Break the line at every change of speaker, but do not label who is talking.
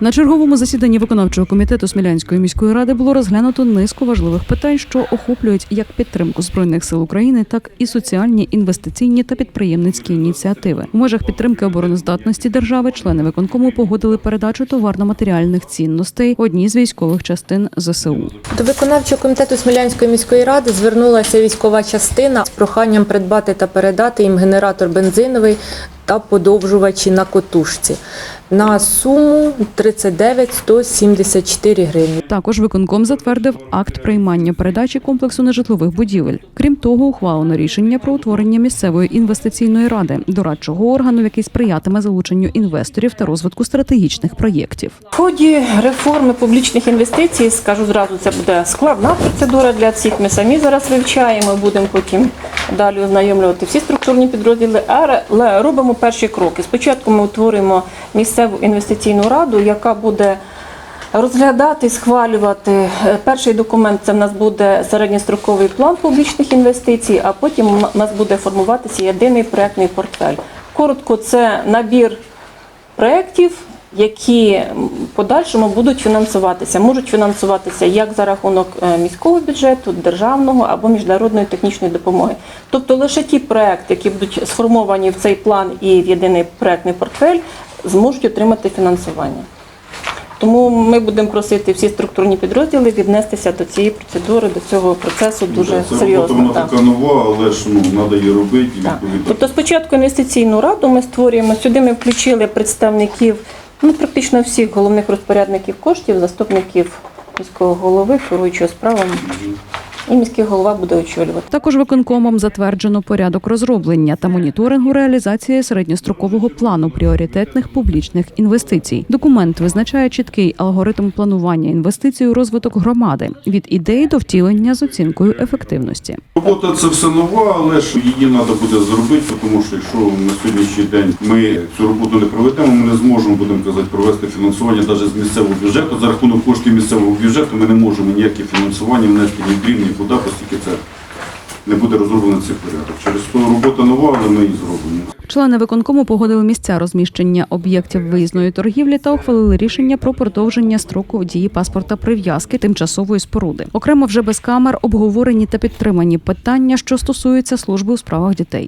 На черговому засіданні виконавчого комітету Смілянської міської ради було розглянуто низку важливих питань, що охоплюють як підтримку збройних сил України, так і соціальні, інвестиційні та підприємницькі ініціативи. У межах підтримки обороноздатності держави члени виконкому погодили передачу товарно-матеріальних цінностей одній з військових частин ЗСУ.
До виконавчого комітету Смілянської міської ради звернулася військова частина з проханням придбати та передати їм генератор бензиновий та подовжувачі на котушці на суму 39 174 гривні.
Також виконком затвердив акт приймання передачі комплексу нежитлових будівель. Крім того, ухвалено рішення про утворення місцевої інвестиційної ради, дорадчого органу, який сприятиме залученню інвесторів та розвитку стратегічних проєктів.
В ході реформи публічних інвестицій, скажу зразу, це буде складна процедура для всіх. Ми самі зараз вивчаємо, будемо потім далі ознайомлювати всі структурні підрозділи, але робимо перші кроки. Спочатку ми утворюємо місцеву інвестиційну раду, яка буде розглядати, схвалювати. Е, Перший документ це в нас буде середньостроковий план публічних інвестицій, а потім у нас буде формуватися єдиний проектний портфель. Коротко, це набір проєктів, які подальшому будуть фінансуватися. Можуть фінансуватися як за рахунок е, міського бюджету, державного або міжнародної технічної допомоги. Тобто лише ті проекти, які будуть сформовані в цей план і в єдиний проектний портфель, зможуть отримати фінансування. Тому ми будемо просити всі структурні підрозділи віднестися до цієї процедури, до цього процесу дуже
Це робота
серйозно.
вона
так.
така нова, але ж ну треба її робити
Так. Тобто спочатку інвестиційну раду ми створюємо. Сюди ми включили представників ну, практично всіх головних розпорядників коштів, заступників міського голови, керуючого справами. І міський голова буде очолювати.
Також виконкомом затверджено порядок розроблення та моніторингу реалізації середньострокового плану пріоритетних публічних інвестицій. Документ визначає чіткий алгоритм планування інвестицій у розвиток громади від ідеї до втілення з оцінкою ефективності.
Робота це все нова, але ж її треба буде зробити, тому що якщо на сьогоднішній день ми цю роботу не проведемо, ми не зможемо, будемо казати, провести фінансування навіть з місцевого бюджету. За рахунок коштів місцевого бюджету ми не можемо ніякі фінансування внести ні в дріб, ні да, оскільки це не буде розроблено цей порядок. Через то робота нова, але ми її зробимо.
Члени виконкому погодили місця розміщення об'єктів виїзної торгівлі та ухвалили рішення про продовження строку дії паспорта прив'язки тимчасової споруди. Окремо вже без камер обговорені та підтримані питання, що стосуються служби у справах дітей.